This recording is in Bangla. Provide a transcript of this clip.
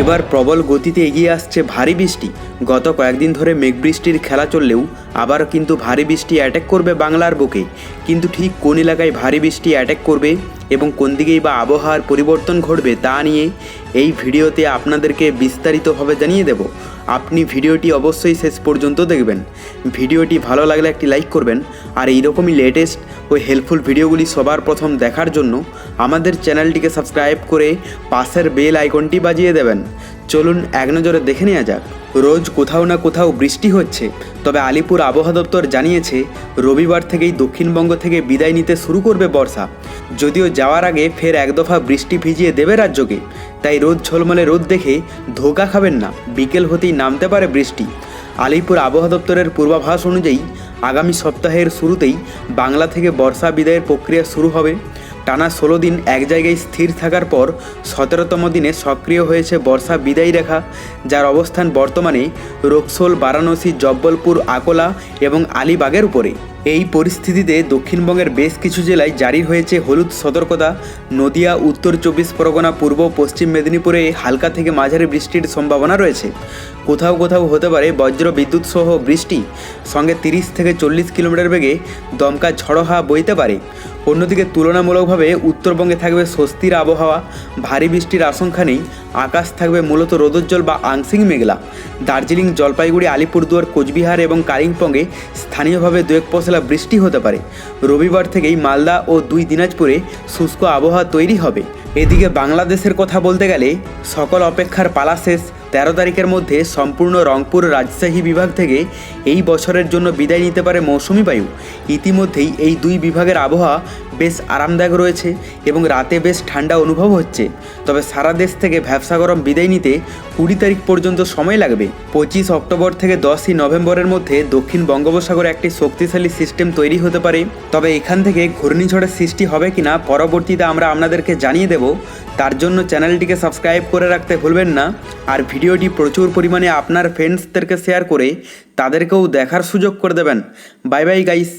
এবার প্রবল গতিতে এগিয়ে আসছে ভারী বৃষ্টি। গত কয়েকদিন ধরে মেঘবৃষ্টির খেলা চললেও আবার কিন্তু ভারী বৃষ্টি অ্যাটাক করবে বাংলার বুকে। কিন্তু ঠিক কোন এলাকায় ভারী বৃষ্টি অ্যাটাক করবে এবং কোন দিকেই বা আবহাওয়ার পরিবর্তন ঘটবে তা নিয়ে এই ভিডিওতে আপনাদেরকে বিস্তারিতভাবে জানিয়ে দেব। আপনি ভিডিওটি অবশ্যই শেষ পর্যন্ত দেখবেন। ভিডিওটি ভালো লাগলে একটি লাইক করবেন, আর এইরকমই লেটেস্ট ও হেল্পফুল ভিডিওগুলি সবার প্রথম দেখার জন্য আমাদের চ্যানেলটিকে সাবস্ক্রাইব করে পাশের বেল আইকনটি বাজিয়ে দেবেন। চলুন এক নজরে দেখে নেওয়া যাক। রোজ কোথাও না কোথাও বৃষ্টি হচ্ছে। তবে আলিপুর আবহাওয়া দপ্তর জানিয়েছে, রবিবার থেকেই দক্ষিণবঙ্গ থেকে বিদায় নিতে শুরু করবে বর্ষা। যদিও যাওয়ার আগে ফের এক দফা বৃষ্টি ভিজিয়ে দেবে রাজ্যকে। তাই রোদ ঝলমলে রোদ দেখে ধোকা খাবেন না, বিকেল হতেই নামতে পারে বৃষ্টি। আলিপুর আবহাওয়া দপ্তরের পূর্বাভাস অনুযায়ী, আগামী সপ্তাহের শুরুতেই বাংলা থেকে বর্ষা বিদায়ের প্রক্রিয়া শুরু হবে। টানা ষোলো দিন এক জায়গায় স্থির থাকার পর সতেরোতম দিনে সক্রিয় হয়েছে বর্ষা বিদায়ী রেখা, যার অবস্থান বর্তমানে রক্সোল, বারাণসী, জব্বলপুর, আকোলা এবং আলিবাগের উপরে এই পরিস্থিতিতে দক্ষিণবঙ্গের বেশ কিছু জেলায় জারি হয়েছে হলুদ সতর্কতা। নদিয়া, উত্তর চব্বিশ পরগনা, পূর্ব, পশ্চিম মেদিনীপুরে হালকা থেকে মাঝারি বৃষ্টির সম্ভাবনা রয়েছে। কোথাও কোথাও হতে পারে বজ্র বিদ্যুৎ সহ বৃষ্টি। সঙ্গে তিরিশ থেকে চল্লিশ কিলোমিটার বেগে দমকা ঝড়ো হাওয়া বইতে পারে। অন্যদিকে তুলনামূলকভাবে উত্তরবঙ্গে থাকবে স্বস্তির আবহাওয়া। ভারী বৃষ্টির আশঙ্কা নেই। আকাশ থাকবে মূলত রোদোজ্জ্বল বা আংশিক মেঘলা। দার্জিলিং, জলপাইগুড়ি, আলিপুরদুয়ার, কোচবিহার এবং কালিম্পংয়ে স্থানীয়ভাবে দু এক পশলা বৃষ্টি হতে পারে। রবিবার থেকেই মালদা ও দুই দিনাজপুরে শুষ্ক আবহাওয়া তৈরি হবে। এদিকে বাংলাদেশের কথা বলতে গেলে সকল অপেক্ষার পালা শেষ। তেরো তারিখের মধ্যে সম্পূর্ণ রংপুর রাজশাহী বিভাগ থেকে এই বছরের জন্য বিদায় নিতে পারে মৌসুমি বায়ু। ইতিমধ্যেই এই দুই বিভাগের আবহাওয়া বেশ আরামদায়ক রয়েছে এবং রাতে বেশ ঠান্ডা অনুভব হচ্ছে। তবে সারা দেশ থেকে ভ্যাবসা গরম বিদায় নিতে কুড়ি তারিখ পর্যন্ত সময় লাগবে। পঁচিশ অক্টোবর থেকে দশই নভেম্বরের মধ্যে দক্ষিণ বঙ্গোপসাগরে একটি শক্তিশালী সিস্টেম তৈরি হতে পারে। তবে এখান থেকে ঘূর্ণিঝড়ের সৃষ্টি হবে কিনা পরবর্তীতে আমরা আপনাদেরকে জানিয়ে দেব। তার জন্য চ্যানেলটিকে সাবস্ক্রাইব করে রাখতে ভুলবেন না। আর ভিডিওটি প্রচুর পরিমাণে আপনার ফ্রেন্ডসদেরকে শেয়ার করে তাদেরকেও দেখার সুযোগ করে দেবেন। Bye bye guys